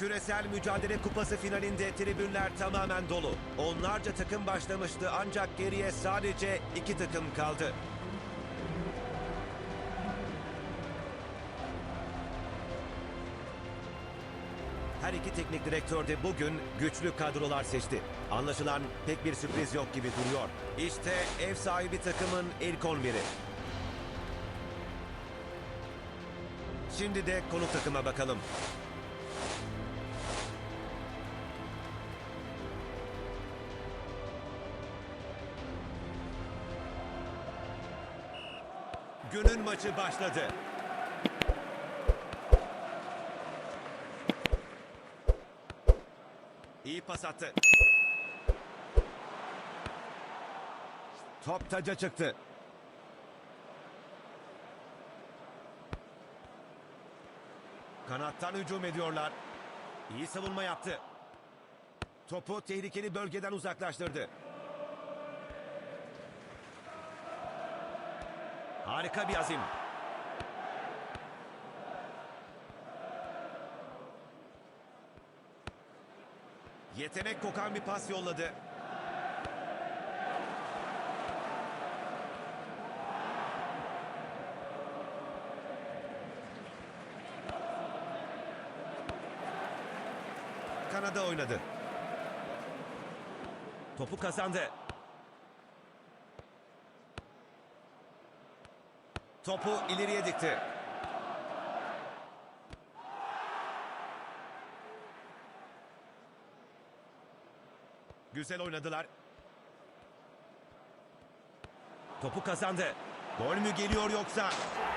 Küresel Mücadele Kupası finalinde tribünler tamamen dolu. Onlarca takım başlamıştı ancak geriye sadece iki takım kaldı. Her iki teknik direktör de bugün güçlü kadrolar seçti. Anlaşılan pek bir sürpriz yok gibi duruyor. İşte ev sahibi takımın ilk 11'i. Şimdi de konuk takıma bakalım. Günün maçı başladı. İyi pas attı. Top taca çıktı. Kanattan hücum ediyorlar. İyi savunma yaptı. Topu tehlikeli bölgeden uzaklaştırdı. Harika bir azim. Yetenek kokan bir pas yolladı. Kanada oynadı. Topu kazandı. Topu ileriye dikti. Güzel oynadılar. Topu kazandı. Gol mü geliyor yoksa?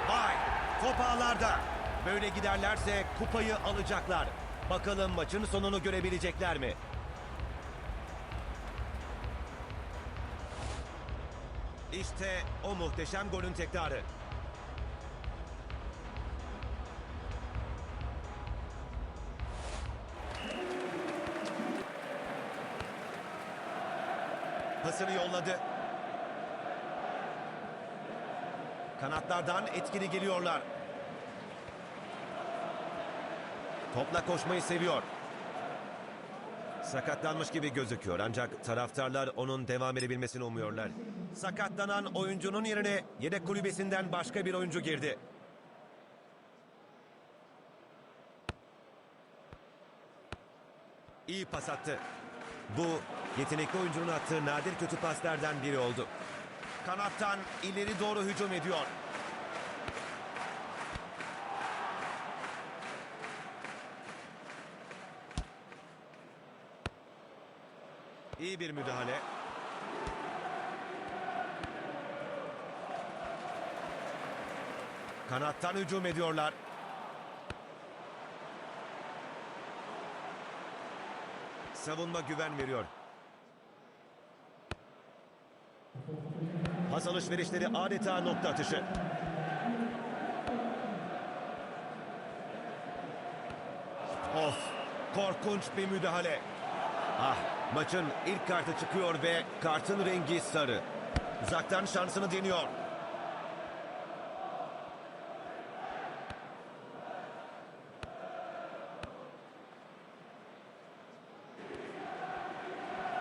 Vay! Top ağlarda. Böyle giderlerse kupayı alacaklar. Bakalım maçın sonunu görebilecekler mi? İşte o muhteşem golün tekrarı. Pasını yolladı. Kanatlardan etkili geliyorlar. Topla koşmayı seviyor. Sakatlanmış gibi gözüküyor ancak taraftarlar onun devam edebilmesini umuyorlar. Sakatlanan oyuncunun yerine yedek kulübesinden başka bir oyuncu girdi. İyi pas attı. Bu yetenekli oyuncunun attığı nadir kötü paslardan biri oldu. Kanattan ileri doğru hücum ediyor. İyi bir müdahale. Kanattan hücum ediyorlar. Savunma güven veriyor. Pas alışverişleri adeta nokta atışı. Of, korkunç bir müdahale. Ah, maçın ilk kartı çıkıyor ve kartın rengi sarı. Uzaktan şansını deniyor.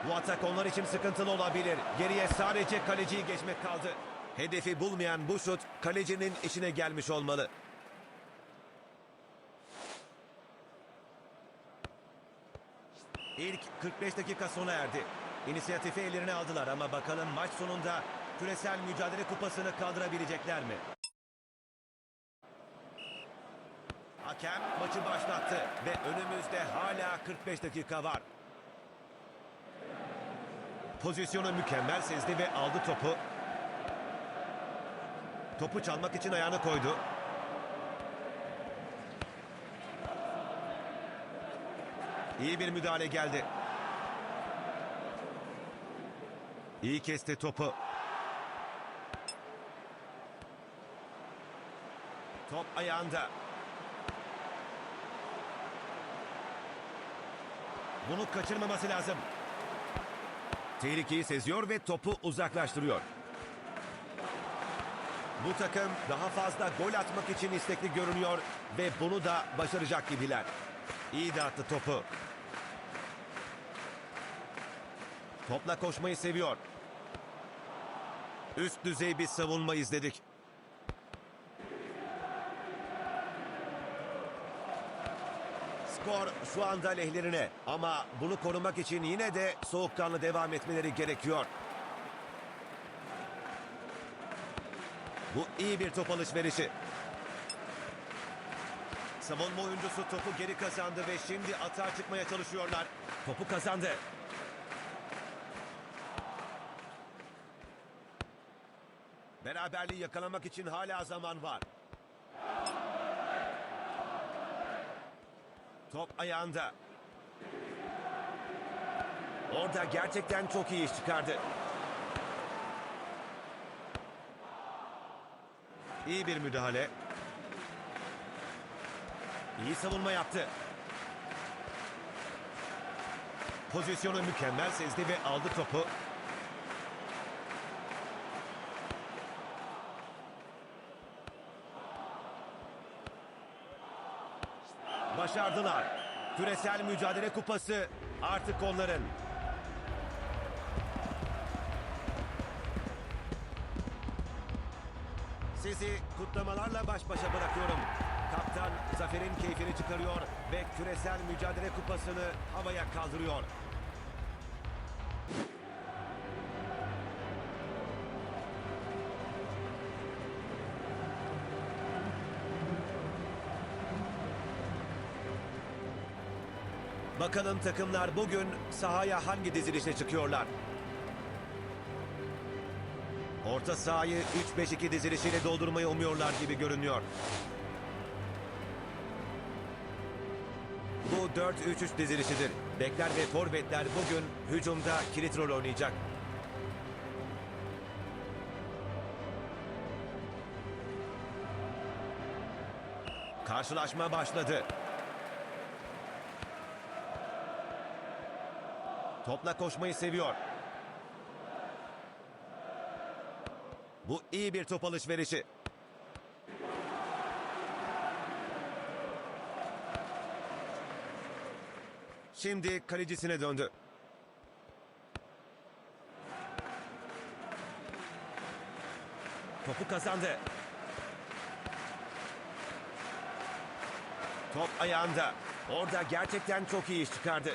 Bu atak onlar için sıkıntılı olabilir. Geriye sadece kaleciyi geçmek kaldı. Hedefi bulmayan bu şut kalecinin işine gelmiş olmalı. İlk 45 dakika sona erdi. İnisiyatifi ellerine aldılar ama bakalım maç sonunda küresel mücadele kupasını kaldırabilecekler mi? Hakem maçı başlattı ve önümüzde hala 45 dakika var. Pozisyonu mükemmel sezdi ve aldı topu. Topu çalmak için ayağını koydu. İyi bir müdahale geldi. İyi kesti topu. Top ayağında. Bunu kaçırmaması lazım. Tehlikeyi seziyor ve topu uzaklaştırıyor. Bu takım daha fazla gol atmak için istekli görünüyor ve bunu da başaracak gibiler. İyi dağıttı topu. Topla koşmayı seviyor. Üst düzey bir savunma izledik. Skor şu anda lehlerine ama bunu korumak için yine de soğukkanlı devam etmeleri gerekiyor. Bu iyi bir top alışverişi. Savunma oyuncusu topu geri kazandı ve şimdi atağa çıkmaya çalışıyorlar. Topu kazandı. Beraberliği yakalamak için hala zaman var. Top ayağında. Orada gerçekten çok iyi iş çıkardı. İyi bir müdahale. İyi savunma yaptı. Pozisyonu mükemmel sezdi ve aldı topu. Başardılar. Küresel Mücadele Kupası artık onların. Sizi kutlamalarla baş başa bırakıyorum. Kaptan zaferin keyfini çıkarıyor ve Küresel Mücadele Kupası'nı havaya kaldırıyor. Bakalım takımlar bugün sahaya hangi dizilişle çıkıyorlar? Orta sahayı 3-5-2 dizilişiyle doldurmayı umuyorlar gibi görünüyor. Bu 4-3-3 dizilişidir. Bekler ve forvetler bugün hücumda kilit rol oynayacak. Karşılaşma başladı. Topla koşmayı seviyor. Bu iyi bir top alışverişi. Şimdi kalecisine döndü. Topu kazandı. Top ayağında. Orada gerçekten çok iyi iş çıkardı.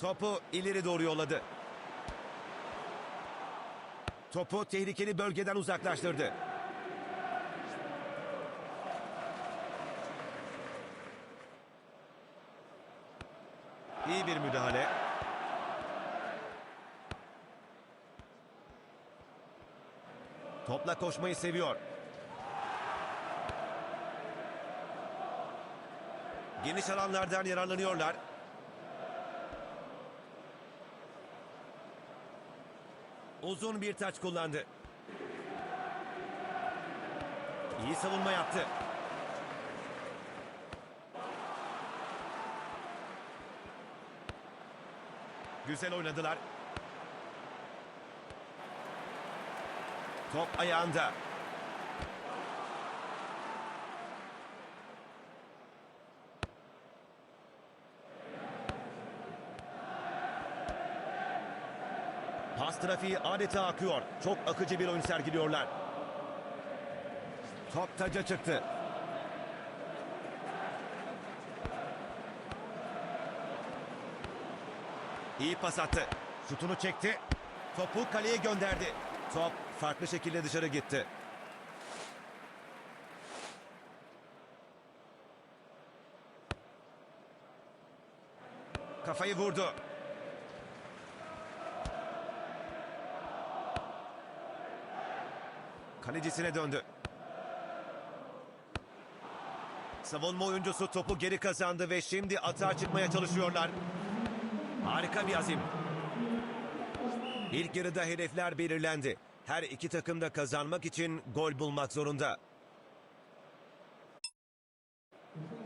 Topu ileri doğru yolladı. Topu tehlikeli bölgeden uzaklaştırdı. İyi bir müdahale. Topla koşmayı seviyor. Geniş alanlardan yararlanıyorlar. Uzun bir taç kullandı. İyi savunma yaptı. Güzel oynadılar. Top ayağında. Pas trafiği adeta akıyor. Çok akıcı bir oyun sergiliyorlar. Top taca çıktı. İyi pas attı. Şutunu çekti. Topu kaleye gönderdi. Top farklı şekilde dışarı gitti. Kafayı vurdu. Kalecisine döndü. Savunma oyuncusu topu geri kazandı ve şimdi atağa çıkmaya çalışıyorlar. Harika bir azim. İlk yarıda hedefler belirlendi. Her iki takım da kazanmak için gol bulmak zorunda.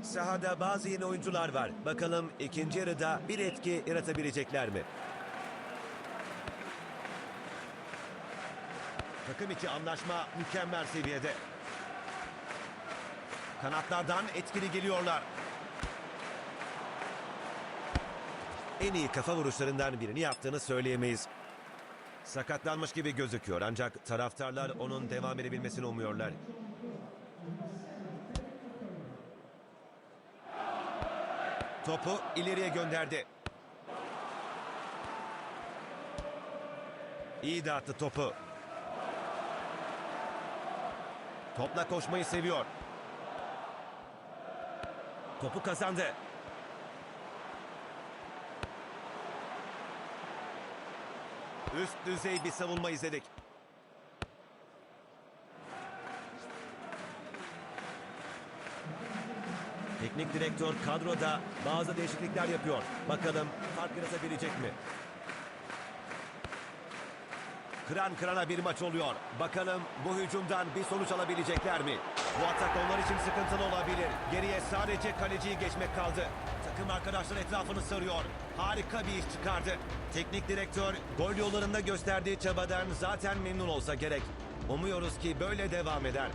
Sahada bazı yeni oyuncular var. Bakalım ikinci yarıda bir etki yaratabilecekler mi? Takım içi anlaşma mükemmel seviyede. Kanatlardan etkili geliyorlar. En iyi kafa vuruşlarından birini yaptığını söyleyemeyiz. Sakatlanmış gibi gözüküyor ancak taraftarlar onun devam edebilmesini umuyorlar. Topu ileriye gönderdi. İyi dağıttı topu. Topla koşmayı seviyor. Topu kazandı. Üst düzey bir savunma izledik. Teknik direktör kadroda bazı değişiklikler yapıyor. Bakalım fark yaratabilecek mi? Kıran kırana bir maç oluyor. Bakalım bu hücumdan bir sonuç alabilecekler mi? Bu atak onlar için sıkıntılı olabilir. Geriye sadece kaleciyi geçmek kaldı. Takım arkadaşlar etrafını sarıyor. Harika bir iş çıkardı. Teknik direktör gol yollarında gösterdiği çabadan zaten memnun olsa gerek. Umuyoruz ki böyle devam eder.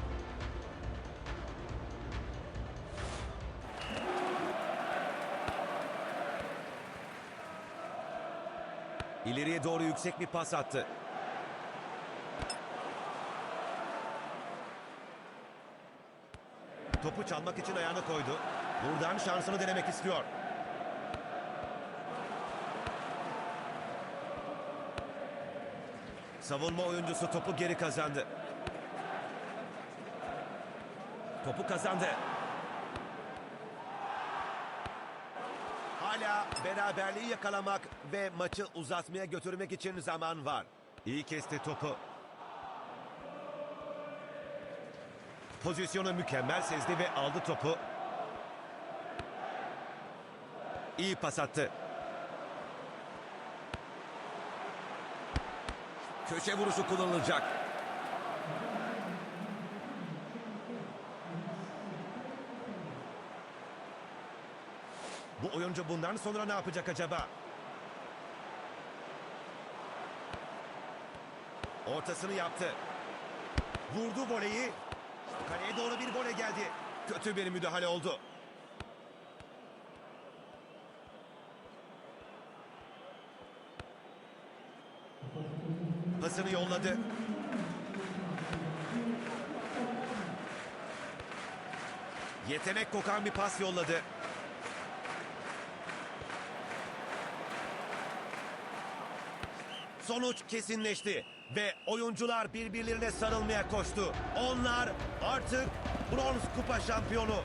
İleriye doğru yüksek bir pas attı. Topu çalmak için ayağını koydu. Buradan şansını denemek istiyor. Savunma oyuncusu topu geri kazandı. Topu kazandı. Hala beraberliği yakalamak ve maçı uzatmaya götürmek için zaman var. İyi kesti topu. Pozisyonu mükemmel sezdi ve aldı topu. İyi pas attı. Köşe vuruşu kullanılacak. Bu oyuncu bundan sonra ne yapacak acaba? Ortasını yaptı. Vurdu voleyi. Kaleye doğru bir vole geldi. Kötü bir müdahale oldu. Pasını yolladı. Yetenek kokan bir pas yolladı. Sonuç kesinleşti ve oyuncular birbirlerine sarılmaya koştu. Onlar artık bronz kupa şampiyonu.